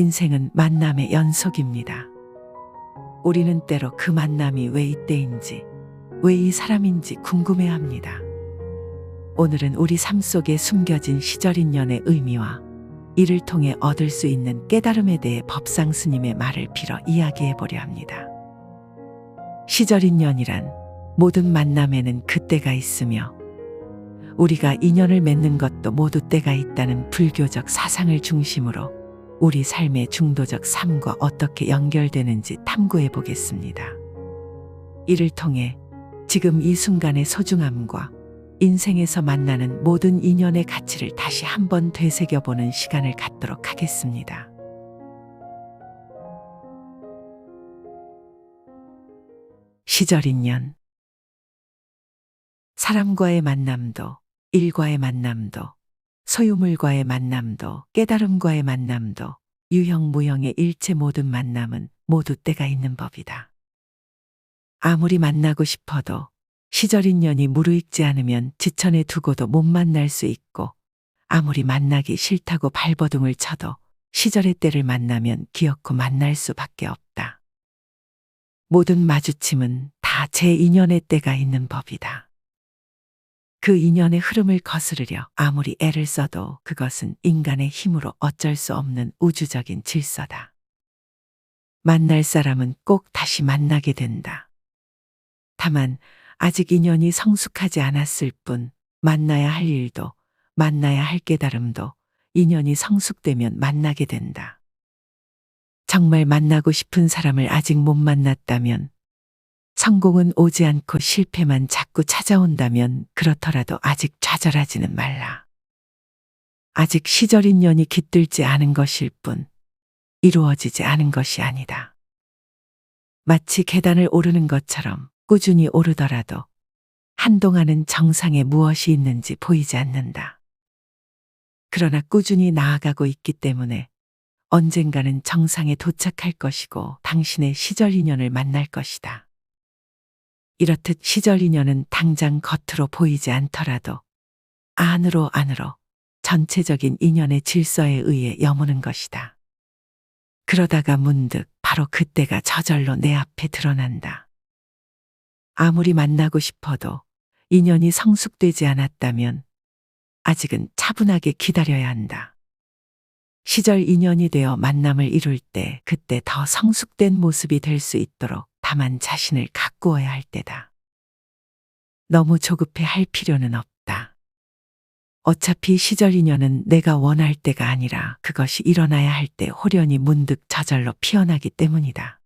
인생은 만남의 연속입니다. 우리는 때로 그 만남이 왜 이때인지, 왜 이 사람인지 궁금해 합니다. 오늘은 우리 삶 속에 숨겨진 시절 인연의 의미와 이를 통해 얻을 수 있는 깨달음에 대해 법상 스님의 말을 빌어 이야기해 보려 합니다. 시절 인연이란 모든 만남에는 그때가 있으며 우리가 인연을 맺는 것도 모두 때가 있다는 불교적 사상을 중심으로 우리 삶의 중도적 삶과 어떻게 연결되는지 탐구해 보겠습니다. 이를 통해 지금 이 순간의 소중함과 인생에서 만나는 모든 인연의 가치를 다시 한번 되새겨보는 시간을 갖도록 하겠습니다. 시절 인연 사람과의 만남도, 일과의 만남도, 소유물과의 만남도, 깨달음과의 만남도, 유형 무형의 일체 모든 만남은 모두 때가 있는 법이다. 아무리 만나고 싶어도 시절 인연이 무르익지 않으면 지천에 두고도 못 만날 수 있고 아무리 만나기 싫다고 발버둥을 쳐도 시절의 때를 만나면 기어코 만날 수밖에 없다. 모든 마주침은 다 제 인연의 때가 있는 법이다. 그 인연의 흐름을 거스르려 아무리 애를 써도 그것은 인간의 힘으로 어쩔 수 없는 우주적인 질서다. 만날 사람은 꼭 다시 만나게 된다. 다만 아직 인연이 성숙하지 않았을 뿐 만나야 할 일도 만나야 할 깨달음도 인연이 성숙되면 만나게 된다. 정말 만나고 싶은 사람을 아직 못 만났다면 성공은 오지 않고 실패만 자꾸 찾아온다면 그렇더라도 아직 좌절하지는 말라. 아직 시절 인연이 깃들지 않은 것일 뿐 이루어지지 않은 것이 아니다. 마치 계단을 오르는 것처럼 꾸준히 오르더라도 한동안은 정상에 무엇이 있는지 보이지 않는다. 그러나 꾸준히 나아가고 있기 때문에 언젠가는 정상에 도착할 것이고 당신의 시절 인연을 만날 것이다. 이렇듯 시절 인연은 당장 겉으로 보이지 않더라도 안으로 안으로 전체적인 인연의 질서에 의해 여무는 것이다. 그러다가 문득 바로 그때가 저절로 내 앞에 드러난다. 아무리 만나고 싶어도 인연이 성숙되지 않았다면 아직은 차분하게 기다려야 한다. 시절 인연이 되어 만남을 이룰 때 그때 더 성숙된 모습이 될 수 있도록 다만 자신을 가꾸어야 할 때다. 너무 조급해 할 필요는 없다. 어차피 시절 인연은 내가 원할 때가 아니라 그것이 일어나야 할 때 호련히 문득 저절로 피어나기 때문이다.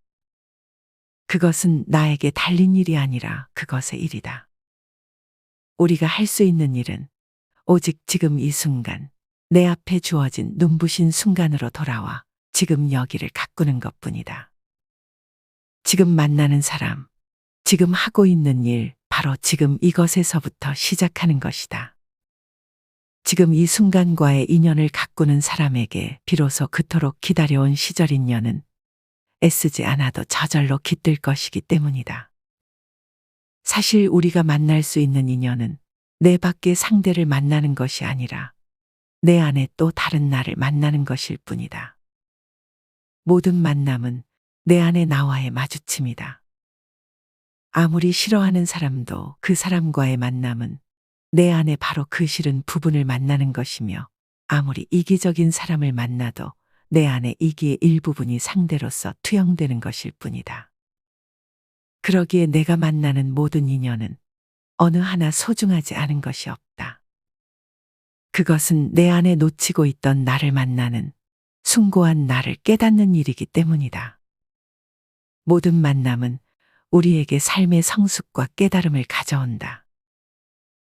그것은 나에게 달린 일이 아니라 그것의 일이다. 우리가 할 수 있는 일은 오직 지금 이 순간, 내 앞에 주어진 눈부신 순간으로 돌아와 지금 여기를 가꾸는 것 뿐이다. 지금 만나는 사람, 지금 하고 있는 일, 바로 지금 이것에서부터 시작하는 것이다. 지금 이 순간과의 인연을 가꾸는 사람에게 비로소 그토록 기다려온 시절 인연은 애쓰지 않아도 저절로 깃들 것이기 때문이다. 사실 우리가 만날 수 있는 인연은 내 밖의 상대를 만나는 것이 아니라 내 안에 또 다른 나를 만나는 것일 뿐이다. 모든 만남은 내 안에 나와의 마주침이다. 아무리 싫어하는 사람도 그 사람과의 만남은 내 안에 바로 그 싫은 부분을 만나는 것이며 아무리 이기적인 사람을 만나도 내 안에 이기의 일부분이 상대로서 투영되는 것일 뿐이다. 그러기에 내가 만나는 모든 인연은 어느 하나 소중하지 않은 것이 없다. 그것은 내 안에 놓치고 있던 나를 만나는 숭고한 나를 깨닫는 일이기 때문이다. 모든 만남은 우리에게 삶의 성숙과 깨달음을 가져온다.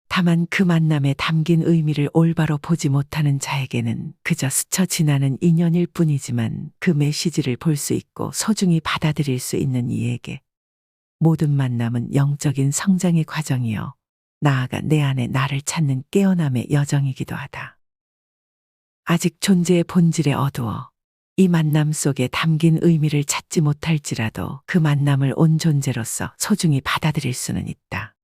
다만 그 만남에 담긴 의미를 올바로 보지 못하는 자에게는 그저 스쳐 지나는 인연일 뿐이지만 그 메시지를 볼 수 있고 소중히 받아들일 수 있는 이에게 모든 만남은 영적인 성장의 과정이요. 나아가 내 안에 나를 찾는 깨어남의 여정이기도 하다. 아직 존재의 본질에 어두워 이 만남 속에 담긴 의미를 찾지 못할지라도 그 만남을 온 존재로서 소중히 받아들일 수는 있다.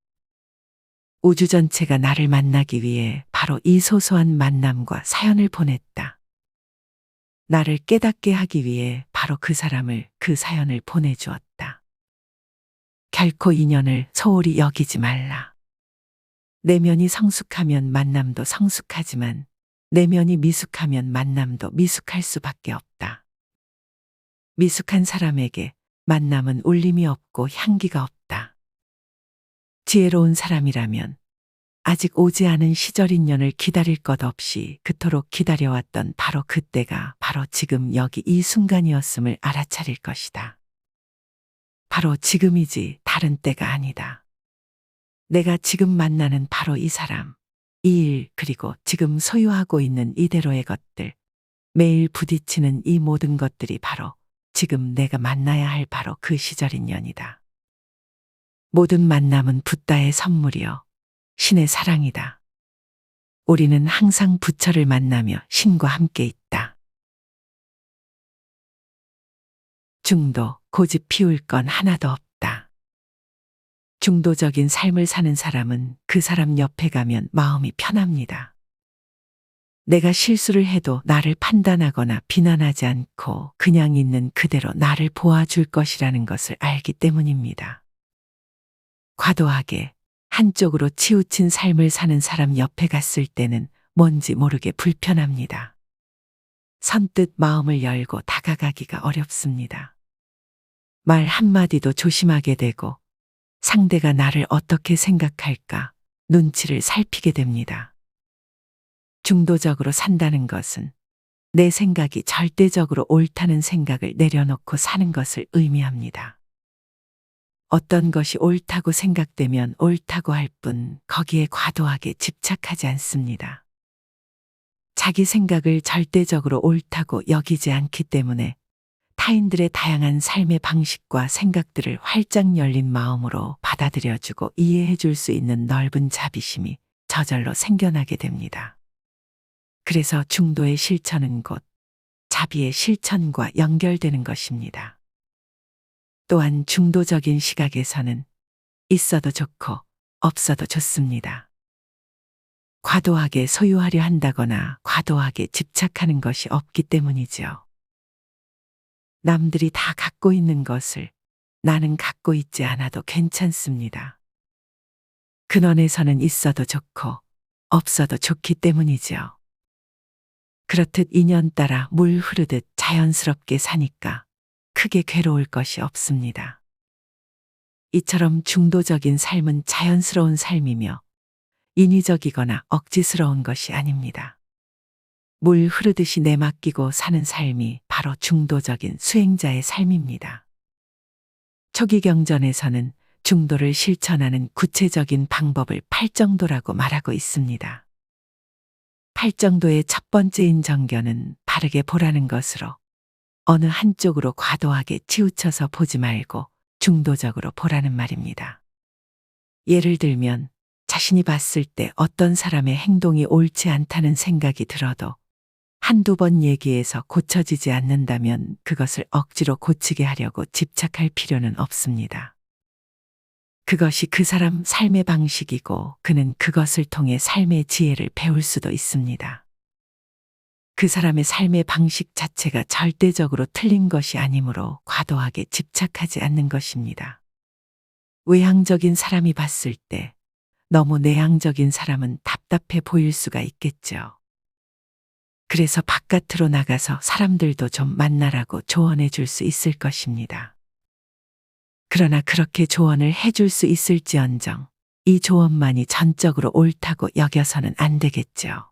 우주 전체가 나를 만나기 위해 바로 이 소소한 만남과 사연을 보냈다. 나를 깨닫게 하기 위해 바로 그 사람을 그 사연을 보내주었다. 결코 인연을 소홀히 여기지 말라. 내면이 성숙하면 만남도 성숙하지만 내면이 미숙하면 만남도 미숙할 수밖에 없다. 미숙한 사람에게 만남은 울림이 없고 향기가 없다. 지혜로운 사람이라면 아직 오지 않은 시절 인연을 기다릴 것 없이 그토록 기다려왔던 바로 그때가 바로 지금 여기 이 순간이었음을 알아차릴 것이다. 바로 지금이지 다른 때가 아니다. 내가 지금 만나는 바로 이 사람, 이 일, 그리고 지금 소유하고 있는 이대로의 것들, 매일 부딪히는 이 모든 것들이 바로 지금 내가 만나야 할 바로 그 시절 인연이다. 모든 만남은 붓다의 선물이요. 신의 사랑이다. 우리는 항상 부처를 만나며 신과 함께 있다. 중도, 고집 피울 건 하나도 없다. 중도적인 삶을 사는 사람은 그 사람 옆에 가면 마음이 편합니다. 내가 실수를 해도 나를 판단하거나 비난하지 않고 그냥 있는 그대로 나를 보아줄 것이라는 것을 알기 때문입니다. 과도하게 한쪽으로 치우친 삶을 사는 사람 옆에 갔을 때는 뭔지 모르게 불편합니다. 선뜻 마음을 열고 다가가기가 어렵습니다. 말 한마디도 조심하게 되고 상대가 나를 어떻게 생각할까 눈치를 살피게 됩니다. 중도적으로 산다는 것은 내 생각이 절대적으로 옳다는 생각을 내려놓고 사는 것을 의미합니다. 어떤 것이 옳다고 생각되면 옳다고 할 뿐 거기에 과도하게 집착하지 않습니다. 자기 생각을 절대적으로 옳다고 여기지 않기 때문에 타인들의 다양한 삶의 방식과 생각들을 활짝 열린 마음으로 받아들여주고 이해해 줄 수 있는 넓은 자비심이 저절로 생겨나게 됩니다. 그래서 중도의 실천은 곧 자비의 실천과 연결되는 것입니다. 또한 중도적인 시각에서는 있어도 좋고 없어도 좋습니다. 과도하게 소유하려 한다거나 과도하게 집착하는 것이 없기 때문이죠. 남들이 다 갖고 있는 것을 나는 갖고 있지 않아도 괜찮습니다. 근원에서는 있어도 좋고 없어도 좋기 때문이죠. 그렇듯 인연 따라 물 흐르듯 자연스럽게 사니까 크게 괴로울 것이 없습니다. 이처럼 중도적인 삶은 자연스러운 삶이며 인위적이거나 억지스러운 것이 아닙니다. 물 흐르듯이 내맡기고 사는 삶이 바로 중도적인 수행자의 삶입니다. 초기 경전에서는 중도를 실천하는 구체적인 방법을 팔정도라고 말하고 있습니다. 팔정도의 첫 번째인 정견은 바르게 보라는 것으로 어느 한쪽으로 과도하게 치우쳐서 보지 말고 중도적으로 보라는 말입니다. 예를 들면 자신이 봤을 때 어떤 사람의 행동이 옳지 않다는 생각이 들어도 한두 번 얘기해서 고쳐지지 않는다면 그것을 억지로 고치게 하려고 집착할 필요는 없습니다. 그것이 그 사람 삶의 방식이고 그는 그것을 통해 삶의 지혜를 배울 수도 있습니다. 그 사람의 삶의 방식 자체가 절대적으로 틀린 것이 아니므로 과도하게 집착하지 않는 것입니다. 외향적인 사람이 봤을 때 너무 내향적인 사람은 답답해 보일 수가 있겠죠. 그래서 바깥으로 나가서 사람들도 좀 만나라고 조언해 줄 수 있을 것입니다. 그러나 그렇게 조언을 해줄 수 있을지언정 이 조언만이 전적으로 옳다고 여겨서는 안 되겠죠.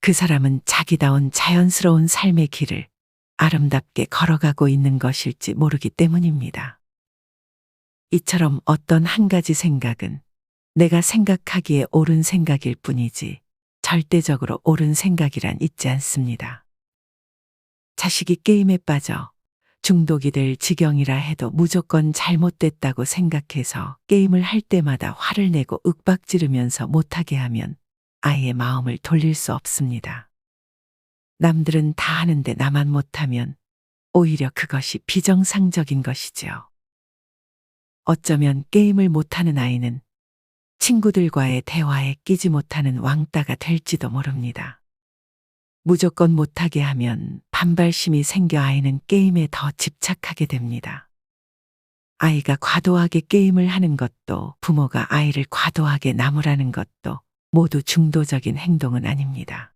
그 사람은 자기다운 자연스러운 삶의 길을 아름답게 걸어가고 있는 것일지 모르기 때문입니다. 이처럼 어떤 한 가지 생각은 내가 생각하기에 옳은 생각일 뿐이지 절대적으로 옳은 생각이란 있지 않습니다. 자식이 게임에 빠져 중독이 될 지경이라 해도 무조건 잘못됐다고 생각해서 게임을 할 때마다 화를 내고 윽박지르면서 못하게 하면 아이의 마음을 돌릴 수 없습니다. 남들은 다 하는데 나만 못하면 오히려 그것이 비정상적인 것이지요. 어쩌면 게임을 못하는 아이는 친구들과의 대화에 끼지 못하는 왕따가 될지도 모릅니다. 무조건 못하게 하면 반발심이 생겨 아이는 게임에 더 집착하게 됩니다. 아이가 과도하게 게임을 하는 것도 부모가 아이를 과도하게 나무라는 것도 모두 중도적인 행동은 아닙니다.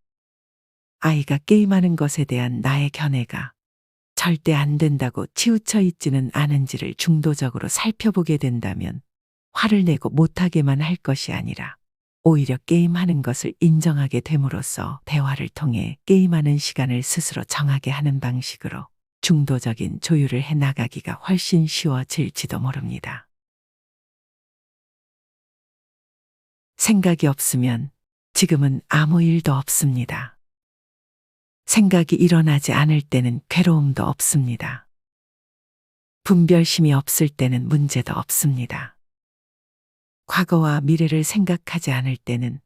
아이가 게임하는 것에 대한 나의 견해가 절대 안 된다고 치우쳐 있지는 않은지를 중도적으로 살펴보게 된다면 화를 내고 못하게만 할 것이 아니라 오히려 게임하는 것을 인정하게 됨으로써 대화를 통해 게임하는 시간을 스스로 정하게 하는 방식으로 중도적인 조율을 해 나가기가 훨씬 쉬워질지도 모릅니다. 생각이 없으면 지금은 아무 일도 없습니다. 생각이 일어나지 않을 때는 괴로움도 없습니다. 분별심이 없을 때는 문제도 없습니다. 과거와 미래를 생각하지 않을 때는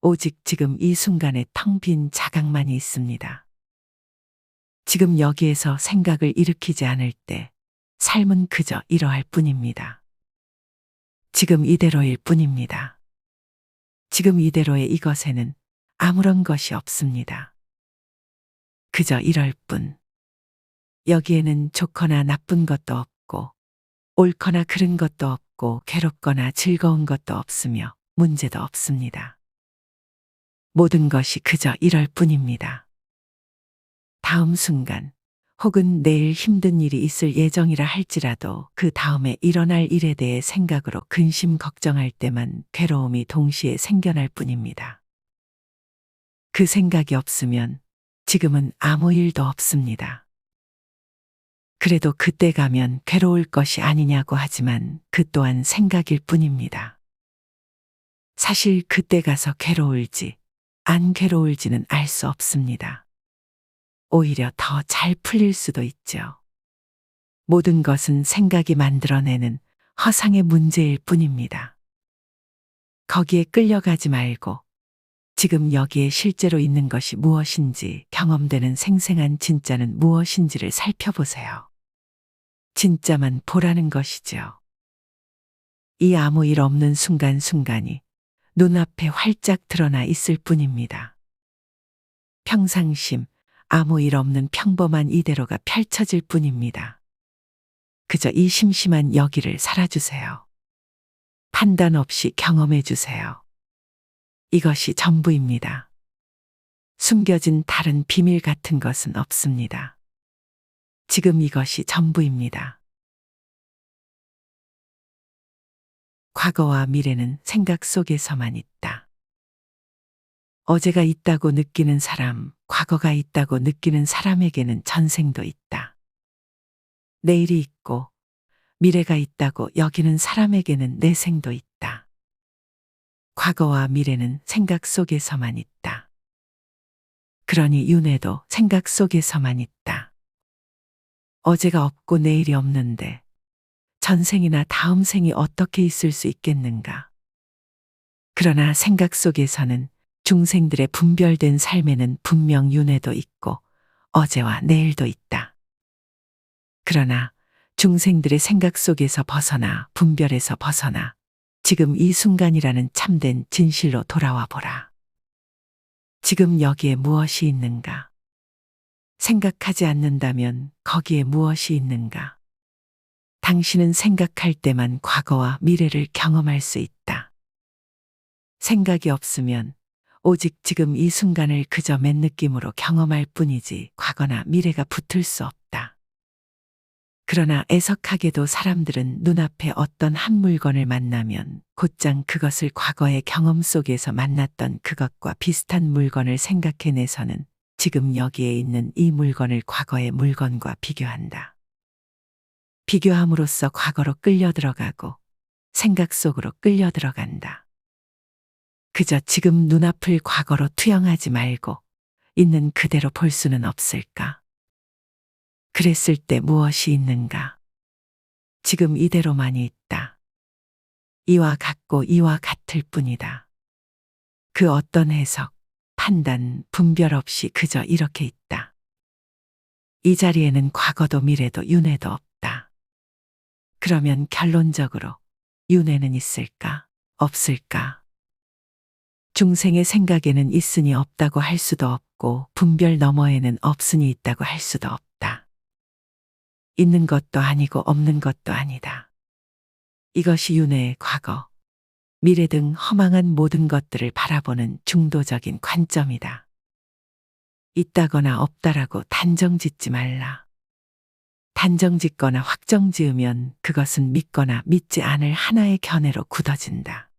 오직 지금 이 순간에 텅빈 자각만이 있습니다. 지금 여기에서 생각을 일으키지 않을 때 삶은 그저 이러할 뿐입니다. 지금 이대로일 뿐입니다. 지금 이대로의 이것에는 아무런 것이 없습니다. 그저 이럴 뿐. 여기에는 좋거나 나쁜 것도 없고, 옳거나 그른 것도 없고, 괴롭거나 즐거운 것도 없으며, 문제도 없습니다. 모든 것이 그저 이럴 뿐입니다. 다음 순간, 혹은 내일 힘든 일이 있을 예정이라 할지라도 그 다음에 일어날 일에 대해 생각으로 근심 걱정할 때만 괴로움이 동시에 생겨날 뿐입니다. 그 생각이 없으면 지금은 아무 일도 없습니다. 그래도 그때 가면 괴로울 것이 아니냐고 하지만 그 또한 생각일 뿐입니다. 사실 그때 가서 괴로울지 안 괴로울지는 알 수 없습니다. 오히려 더 잘 풀릴 수도 있죠. 모든 것은 생각이 만들어내는 허상의 문제일 뿐입니다. 거기에 끌려가지 말고 지금 여기에 실제로 있는 것이 무엇인지 경험되는 생생한 진짜는 무엇인지를 살펴보세요. 진짜만 보라는 것이죠. 이 아무 일 없는 순간순간이 눈앞에 활짝 드러나 있을 뿐입니다. 평상심, 아무 일 없는 평범한 이대로가 펼쳐질 뿐입니다. 그저 이 심심한 여기를 살아주세요. 판단 없이 경험해 주세요. 이것이 전부입니다. 숨겨진 다른 비밀 같은 것은 없습니다. 지금 이것이 전부입니다. 과거와 미래는 생각 속에서만 있다. 어제가 있다고 느끼는 사람, 과거가 있다고 느끼는 사람에게는 전생도 있다. 내일이 있고 미래가 있다고 여기는 사람에게는 내생도 있다. 과거와 미래는 생각 속에서만 있다. 그러니 윤회도 생각 속에서만 있다. 어제가 없고 내일이 없는데 전생이나 다음 생이 어떻게 있을 수 있겠는가? 그러나 생각 속에서는 중생들의 분별된 삶에는 분명 윤회도 있고 어제와 내일도 있다. 그러나 중생들의 생각 속에서 벗어나 분별에서 벗어나 지금 이 순간이라는 참된 진실로 돌아와 보라. 지금 여기에 무엇이 있는가? 생각하지 않는다면 거기에 무엇이 있는가? 당신은 생각할 때만 과거와 미래를 경험할 수 있다. 생각이 없으면 오직 지금 이 순간을 그저 맨 느낌으로 경험할 뿐이지 과거나 미래가 붙을 수 없다. 그러나 애석하게도 사람들은 눈앞에 어떤 한 물건을 만나면 곧장 그것을 과거의 경험 속에서 만났던 그것과 비슷한 물건을 생각해내서는 지금 여기에 있는 이 물건을 과거의 물건과 비교한다. 비교함으로써 과거로 끌려 들어가고 생각 속으로 끌려 들어간다. 그저 지금 눈앞을 과거로 투영하지 말고 있는 그대로 볼 수는 없을까? 그랬을 때 무엇이 있는가? 지금 이대로만이 있다. 이와 같고 이와 같을 뿐이다. 그 어떤 해석, 판단, 분별 없이 그저 이렇게 있다. 이 자리에는 과거도 미래도 윤회도 없다. 그러면 결론적으로 윤회는 있을까? 없을까? 중생의 생각에는 있으니 없다고 할 수도 없고 분별 너머에는 없으니 있다고 할 수도 없다. 있는 것도 아니고 없는 것도 아니다. 이것이 윤회의 과거, 미래 등 허망한 모든 것들을 바라보는 중도적인 관점이다. 있다거나 없다라고 단정 짓지 말라. 단정 짓거나 확정 지으면 그것은 믿거나 믿지 않을 하나의 견해로 굳어진다.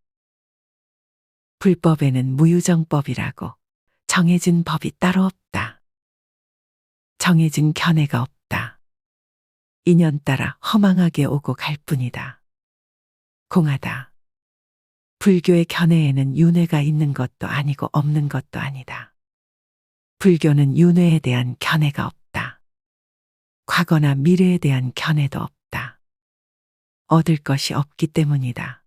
불법에는 무유정법이라고 정해진 법이 따로 없다. 정해진 견해가 없다. 인연 따라 허망하게 오고 갈 뿐이다. 공하다. 불교의 견해에는 윤회가 있는 것도 아니고 없는 것도 아니다. 불교는 윤회에 대한 견해가 없다. 과거나 미래에 대한 견해도 없다. 얻을 것이 없기 때문이다.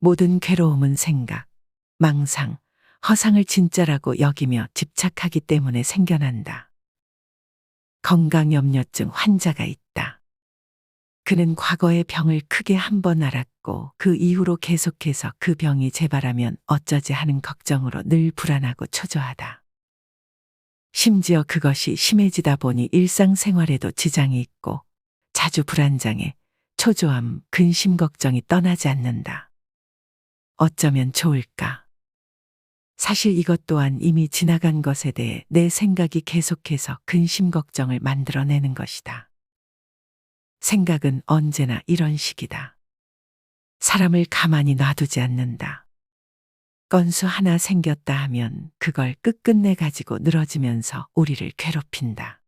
모든 괴로움은 생각, 망상, 허상을 진짜라고 여기며 집착하기 때문에 생겨난다. 건강염려증 환자가 있다. 그는 과거의 병을 크게 한 번 앓았고 그 이후로 계속해서 그 병이 재발하면 어쩌지 하는 걱정으로 늘 불안하고 초조하다. 심지어 그것이 심해지다 보니 일상생활에도 지장이 있고 자주 불안장애, 초조함, 근심 걱정이 떠나지 않는다. 어쩌면 좋을까? 사실 이것 또한 이미 지나간 것에 대해 내 생각이 계속해서 근심 걱정을 만들어내는 것이다. 생각은 언제나 이런 식이다. 사람을 가만히 놔두지 않는다. 건수 하나 생겼다 하면 그걸 끝끝내 가지고 늘어지면서 우리를 괴롭힌다.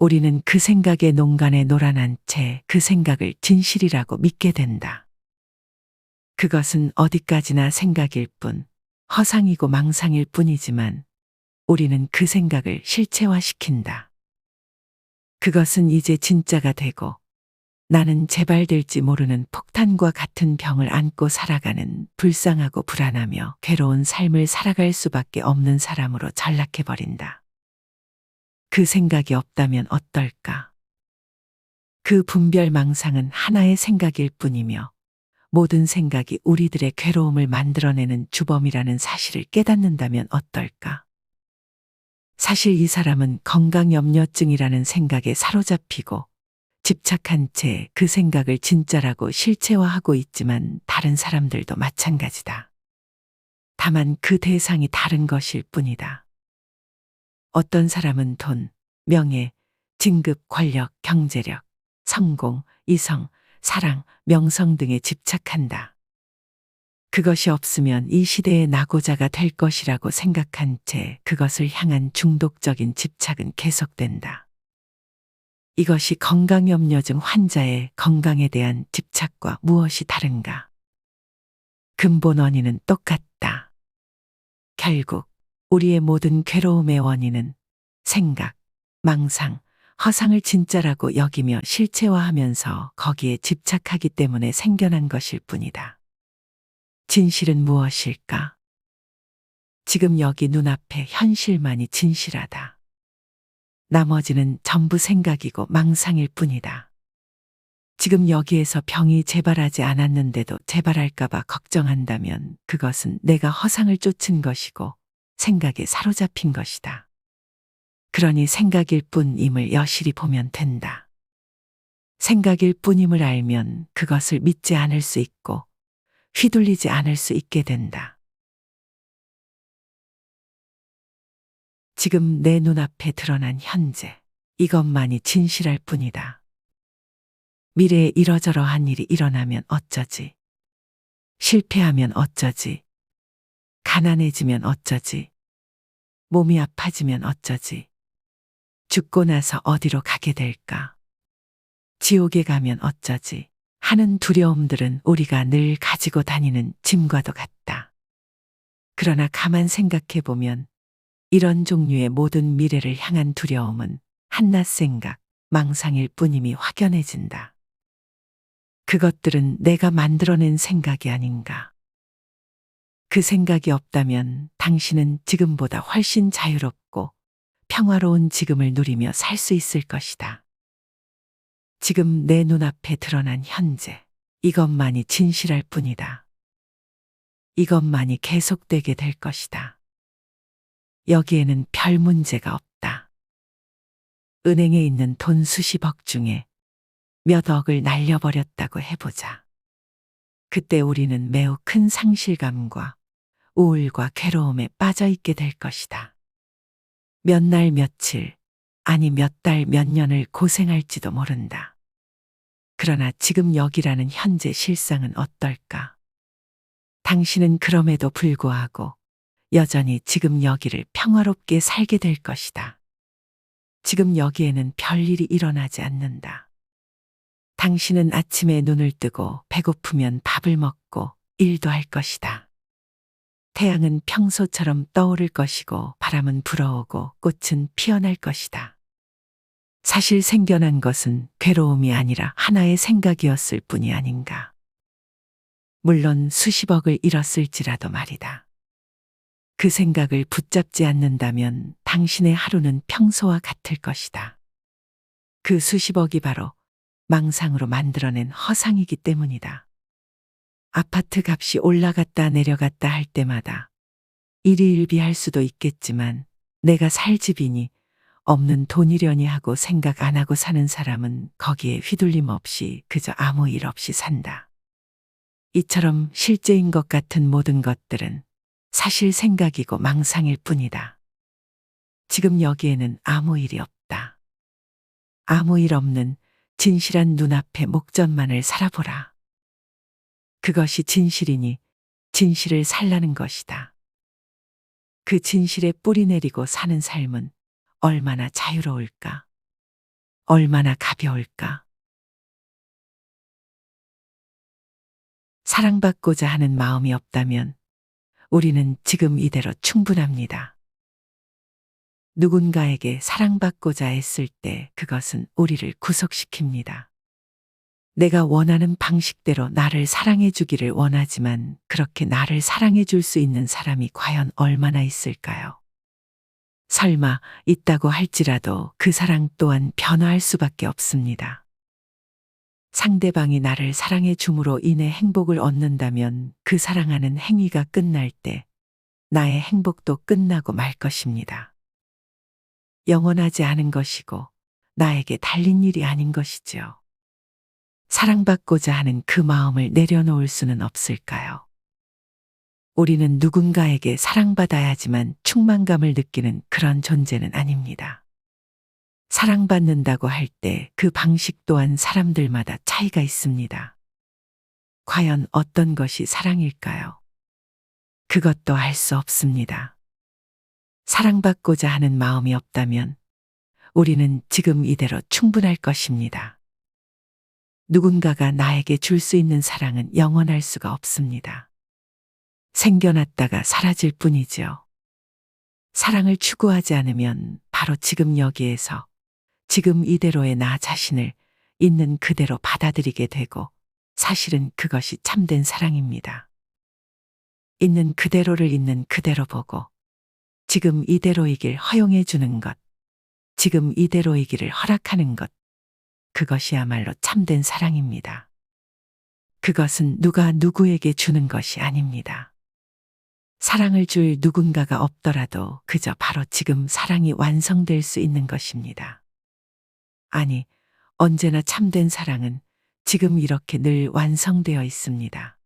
우리는 그 생각의 농간에 놀아난 채그 생각을 진실이라고 믿게 된다. 그것은 어디까지나 생각일 뿐, 허상이고 망상일 뿐이지만 우리는 그 생각을 실체화시킨다. 그것은 이제 진짜가 되고 나는 재발될지 모르는 폭탄과 같은 병을 안고 살아가는 불쌍하고 불안하며 괴로운 삶을 살아갈 수밖에 없는 사람으로 전락해버린다. 그 생각이 없다면 어떨까? 그 분별 망상은 하나의 생각일 뿐이며 모든 생각이 우리들의 괴로움을 만들어내는 주범이라는 사실을 깨닫는다면 어떨까? 사실 이 사람은 건강염려증이라는 생각에 사로잡히고 집착한 채 그 생각을 진짜라고 실체화하고 있지만 다른 사람들도 마찬가지다. 다만 그 대상이 다른 것일 뿐이다. 어떤 사람은 돈, 명예, 진급, 권력, 경제력, 성공, 이성, 사랑, 명성 등에 집착한다. 그것이 없으면 이 시대의 낙오자가 될 것이라고 생각한 채 그것을 향한 중독적인 집착은 계속된다. 이것이 건강염려증 환자의 건강에 대한 집착과 무엇이 다른가? 근본 원인은 똑같다. 결국 우리의 모든 괴로움의 원인은 생각, 망상, 허상을 진짜라고 여기며 실체화하면서 거기에 집착하기 때문에 생겨난 것일 뿐이다. 진실은 무엇일까? 지금 여기 눈앞에 현실만이 진실하다. 나머지는 전부 생각이고 망상일 뿐이다. 지금 여기에서 병이 재발하지 않았는데도 재발할까봐 걱정한다면 그것은 내가 허상을 쫓은 것이고 생각에 사로잡힌 것이다. 그러니 생각일 뿐임을 여실히 보면 된다. 생각일 뿐임을 알면 그것을 믿지 않을 수 있고 휘둘리지 않을 수 있게 된다. 지금 내 눈앞에 드러난 현재, 이것만이 진실할 뿐이다. 미래에 이러저러한 일이 일어나면 어쩌지? 실패하면 어쩌지? 가난해지면 어쩌지? 몸이 아파지면 어쩌지? 죽고 나서 어디로 가게 될까? 지옥에 가면 어쩌지? 하는 두려움들은 우리가 늘 가지고 다니는 짐과도 같다. 그러나 가만 생각해 보면 이런 종류의 모든 미래를 향한 두려움은 한낱 생각, 망상일 뿐임이 확연해진다. 그것들은 내가 만들어낸 생각이 아닌가. 그 생각이 없다면 당신은 지금보다 훨씬 자유롭고 평화로운 지금을 누리며 살 수 있을 것이다. 지금 내 눈앞에 드러난 현재, 이것만이 진실할 뿐이다. 이것만이 계속되게 될 것이다. 여기에는 별 문제가 없다. 은행에 있는 돈 수십억 중에 몇 억을 날려버렸다고 해보자. 그때 우리는 매우 큰 상실감과 우울과 괴로움에 빠져 있게 될 것이다. 몇 날 며칠, 아니 몇 달 몇 년을 고생할지도 모른다. 그러나 지금 여기라는 현재 실상은 어떨까? 당신은 그럼에도 불구하고 여전히 지금 여기를 평화롭게 살게 될 것이다. 지금 여기에는 별일이 일어나지 않는다. 당신은 아침에 눈을 뜨고 배고프면 밥을 먹고 일도 할 것이다. 태양은 평소처럼 떠오를 것이고 바람은 불어오고 꽃은 피어날 것이다. 사실 생겨난 것은 괴로움이 아니라 하나의 생각이었을 뿐이 아닌가. 물론 수십억을 잃었을지라도 말이다. 그 생각을 붙잡지 않는다면 당신의 하루는 평소와 같을 것이다. 그 수십억이 바로 망상으로 만들어낸 허상이기 때문이다. 아파트 값이 올라갔다 내려갔다 할 때마다 일희일비할 수도 있겠지만 내가 살 집이니 없는 돈이려니 하고 생각 안 하고 사는 사람은 거기에 휘둘림 없이 그저 아무 일 없이 산다. 이처럼 실제인 것 같은 모든 것들은 사실 생각이고 망상일 뿐이다. 지금 여기에는 아무 일이 없다. 아무 일 없는 진실한 눈앞의 목전만을 살아보라. 그것이 진실이니 진실을 살라는 것이다. 그 진실에 뿌리 내리고 사는 삶은 얼마나 자유로울까? 얼마나 가벼울까? 사랑받고자 하는 마음이 없다면 우리는 지금 이대로 충분합니다. 누군가에게 사랑받고자 했을 때 그것은 우리를 구속시킵니다. 내가 원하는 방식대로 나를 사랑해 주기를 원하지만 그렇게 나를 사랑해 줄 수 있는 사람이 과연 얼마나 있을까요? 설마 있다고 할지라도 그 사랑 또한 변화할 수밖에 없습니다. 상대방이 나를 사랑해 줌으로 인해 행복을 얻는다면 그 사랑하는 행위가 끝날 때 나의 행복도 끝나고 말 것입니다. 영원하지 않은 것이고 나에게 달린 일이 아닌 것이지요. 사랑받고자 하는 그 마음을 내려놓을 수는 없을까요? 우리는 누군가에게 사랑받아야지만 충만감을 느끼는 그런 존재는 아닙니다. 사랑받는다고 할 때 그 방식 또한 사람들마다 차이가 있습니다. 과연 어떤 것이 사랑일까요? 그것도 알 수 없습니다. 사랑받고자 하는 마음이 없다면 우리는 지금 이대로 충분할 것입니다. 누군가가 나에게 줄 수 있는 사랑은 영원할 수가 없습니다. 생겨났다가 사라질 뿐이지요. 사랑을 추구하지 않으면 바로 지금 여기에서 지금 이대로의 나 자신을 있는 그대로 받아들이게 되고 사실은 그것이 참된 사랑입니다. 있는 그대로를 있는 그대로 보고 지금 이대로이길 허용해 주는 것, 지금 이대로이기를 허락하는 것, 그것이야말로 참된 사랑입니다. 그것은 누가 누구에게 주는 것이 아닙니다. 사랑을 줄 누군가가 없더라도 그저 바로 지금 사랑이 완성될 수 있는 것입니다. 아니, 언제나 참된 사랑은 지금 이렇게 늘 완성되어 있습니다.